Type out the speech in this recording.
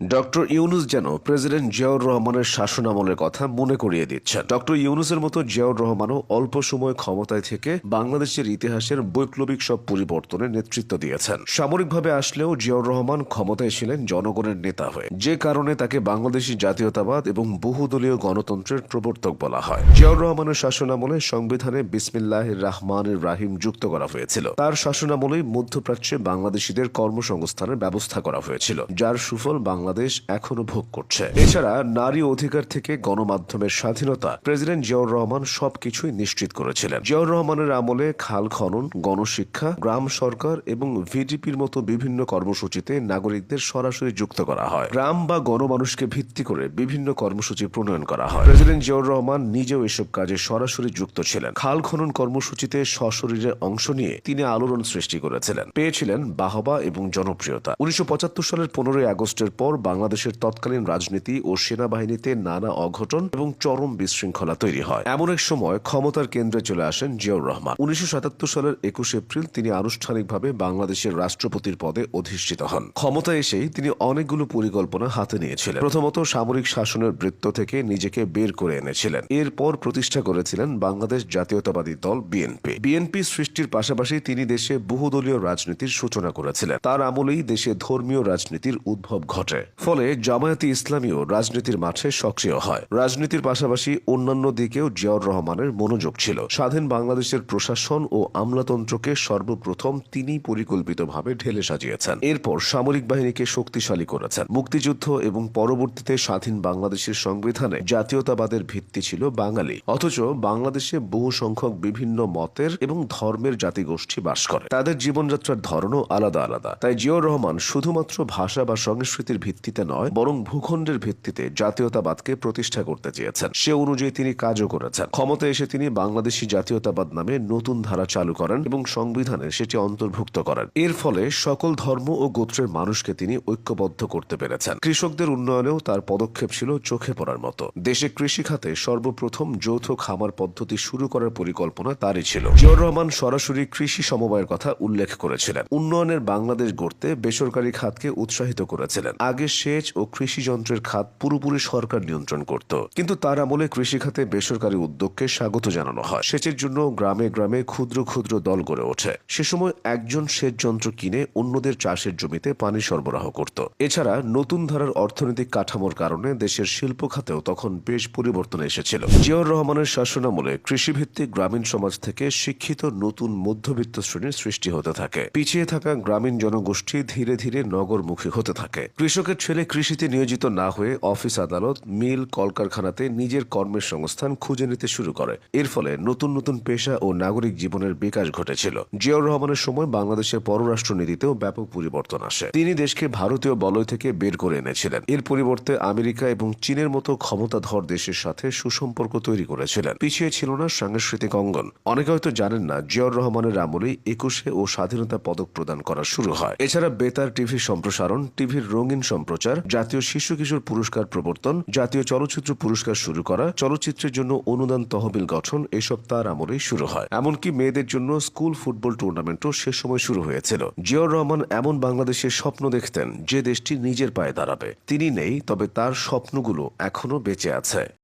Doctor Yunus যেন president Ziaur রহমানের শাসনামলের কথা মনে করিয়ে দিচ্ছেন। ডক্টর ইউনুসের মতো জিয়াউর রহমানও অল্প সময় ক্ষমতায় থেকে বাংলাদেশের ইতিহাসের বৈপ্লবিক সব পরিবর্তনের নেতৃত্ব দিয়েছেন। সামরিকভাবে আসলেও জিয়াউর রহমান ক্ষমতায় ছিলেন জনগণের নেতা হয়ে। যে কারণে তাকে বাংলাদেশি জাতীয়তাবাদ এবং বহুদলীয় গণতন্ত্রের প্রবর্তক বলা হয়। জিয়াউর রহমানের শাসনামলে সংবিধানে বিসমিল্লাহ রাহমানের রাহিম যুক্ত করা হয়েছিল। তার শাসনামলেই মধ্যপ্রাচ্যে বাংলাদেশিদের কর্মসংস্থানের ব্যবস্থা করা হয়েছিল, যার সুফল বাংলাদেশ এখনও ভোগ করছে। এছাড়া নারী অধিকার থেকে গণমাধ্যমের স্বাধীনতা, প্রেসিডেন্ট জিয়াউর রহমান সবকিছুই নিশ্চিত করেছিলেন। জিয়াউর রহমানের আমলে খাল খনন, গণশিক্ষা, গ্রাম সরকার এবং ভিডিপির মতো বিভিন্ন কর্মসূচিতে নাগরিকদের সরাসরি যুক্ত করা হয়। গ্রাম বা গণমানুষকে ভিত্তি করে বিভিন্ন কর্মসূচি প্রণয়ন করা হয়। প্রেসিডেন্ট জিয়াউর রহমান নিজেও এসব কাজে সরাসরি যুক্ত ছিলেন। খাল খনন কর্মসূচিতে সশরীরে অংশ নিয়ে তিনি আলোড়ন সৃষ্টি করেছিলেন। পেয়েছিলেন বাহবা এবং জনপ্রিয়তা। উনিশশো পঁচাত্তর সালের পনেরোই আগস্টের পর বাংলাদেশের তৎকালীন রাজনীতি ও সেনাবাহিনীতে নানা অঘটন এবং চরম বিশৃঙ্খলা তৈরি হয়। এমন এক সময় ক্ষমতার কেন্দ্রে চলে আসেন জিয়াউর রহমান। উনিশশো সাতাত্তর সালের একুশ এপ্রিল তিনি আনুষ্ঠানিকভাবে বাংলাদেশের রাষ্ট্রপতির পদে অধিষ্ঠিত হন। ক্ষমতা এসেই তিনি অনেকগুলো পরিকল্পনা হাতে নিয়েছিলেন। প্রথমত সামরিক শাসনের বৃত্ত থেকে নিজেকে বের করে এনেছিলেন। এরপর প্রতিষ্ঠা করেছিলেন বাংলাদেশ জাতীয়তাবাদী দল বিএনপি। বিএনপি সৃষ্টির পাশাপাশি তিনি দেশে বহুদলীয় রাজনীতির সূচনা করেছিলেন। তার আমলেই দেশে ধর্মীয় রাজনীতির উদ্ভব ঘটে। ফলে জামায়াতি ইসলামীও রাজনীতির মাঠে সক্রিয় হয়। রাজনীতির পাশাপাশি অন্যান্য দিকেও জিয়াউর রহমানের মনোযোগ ছিল। স্বাধীন বাংলাদেশের প্রশাসন ও আমলাতন্ত্রকে সর্বপ্রথম তিনি পরিকল্পিতভাবে ঢেলে সাজিয়েছেন। এরপর সামরিক বাহিনীকে শক্তিশালী করেছেন। মুক্তিযুদ্ধ এবং পরবর্তীতে স্বাধীন বাংলাদেশের সংবিধানে জাতীয়তাবাদের ভিত্তি ছিল বাঙালি। অথচ বাংলাদেশে বহু সংখ্যক বিভিন্ন মতের এবং ধর্মের জাতিগোষ্ঠী বাস করে। তাদের জীবনযাত্রার ধরনও আলাদা আলাদা। তাই জিয়াউর রহমান শুধুমাত্র ভাষা বা সংস্কৃতির ভিত্তিতে নয়, বরং ভূখণ্ডের ভিত্তিতে জাতীয়তাবাদকে প্রতিষ্ঠা করতে চেয়েছেন। সে অনুযায়ী তিনি কাজও করেছেন। ক্ষমতায় এসে তিনি বাংলাদেশি জাতীয়তাবাদ নামে নতুন ধারা চালু করেন এবং সংবিধানে সেটি অন্তর্ভুক্ত করেন। এর ফলে সকল ধর্ম ও গোত্রের মানুষকে তিনি ঐক্যবদ্ধ করতে পেরেছেন। কৃষকদের উন্নয়নেও তার পদক্ষেপ ছিল চোখে পড়ার মতো। দেশে কৃষি খাতে সর্বপ্রথম যৌথ খামার পদ্ধতি শুরু করার পরিকল্পনা তারই ছিল। জিয়াউর রহমান সরাসরি কৃষি সমবায়ের কথা উল্লেখ করেছিলেন। উন্নয়নের বাংলাদেশ গড়তে বেসরকারি খাতকে উৎসাহিত করেছিলেন। আগে সেচ ও কৃষি যন্ত্রের খাত পুরোপুরি সরকার নিয়ন্ত্রণ করত। কিন্তু তার আমলে কৃষি খাতে বেসরকারি উদ্যোগকে স্বাগত জানানো হয়। সেচের জন্য গ্রামে গ্রামে ক্ষুদ্র ক্ষুদ্র দল গড়ে ওঠে। সে সময় একজন সেচ যন্ত্র কিনে অন্যদের চাষের জমিতে পানি সরবরাহ করত। এছাড়া নতুন ধারার অর্থনৈতিক কাঠামোর কারণে দেশের শিল্প খাতেও তখন বেশ পরিবর্তন এসেছিল। জিয়াউর রহমানের শাসনামলে কৃষিভিত্তিক গ্রামীণ সমাজ থেকে শিক্ষিত নতুন মধ্যবিত্ত শ্রেণির সৃষ্টি হতে থাকে। পিছিয়ে থাকা গ্রামীণ জনগোষ্ঠী ধীরে ধীরে নগরমুখী হতে থাকে। কৃষকের ছেলে কৃষিতে নিয়োজিত না হয়ে অফিস আদালত, মিল, কলকারখানাতে নিজের কর্মের সংস্থান খুঁজে নিতে শুরু করে। এর ফলে নতুন নতুন পেশা ও নাগরিক জীবনের বিকাশ ঘটেছিল। জিয়াউর রহমানের সময় বাংলাদেশের পররাষ্ট্র নীতিতেও ব্যাপক পরিবর্তন আসে। তিনি দেশকে ভারতীয় বলয় থেকে বের করে এনেছিলেন। এর পরিবর্তে আমেরিকা এবং চীনের মতো ক্ষমতাধর দেশের সাথে সুসম্পর্ক তৈরি করেছিলেন। পিছিয়ে ছিল না সাংস্কৃতিক অঙ্গন। অনেকে হয়তো জানেন না, জিয়াউর রহমানের আমলেই একুশে ও স্বাধীনতা পদক প্রদান করা শুরু হয়। এছাড়া বেতার টিভি সম্প্রসারণ, টিভির রঙিন সম্প্রচার, জাতীয় শিশু কিশোর পুরস্কার প্রবর্তন, জাতীয় চলচ্চিত্র পুরস্কার শুরু করা, চলচ্চিত্রের জন্য অনুদান তহবিল গঠন, এসব তার আমলে শুরু হয়। এমনকি মেয়েদের জন্য স্কুল ফুটবল টুর্নামেন্টও সে সময় শুরু হয়েছিল। জিয়াউর রহমান এমন বাংলাদেশের স্বপ্ন দেখতেন যে দেশটি নিজের পায়ে দাঁড়াবে। তিনি নেই, তবে তার স্বপ্নগুলো এখনও বেঁচে আছে।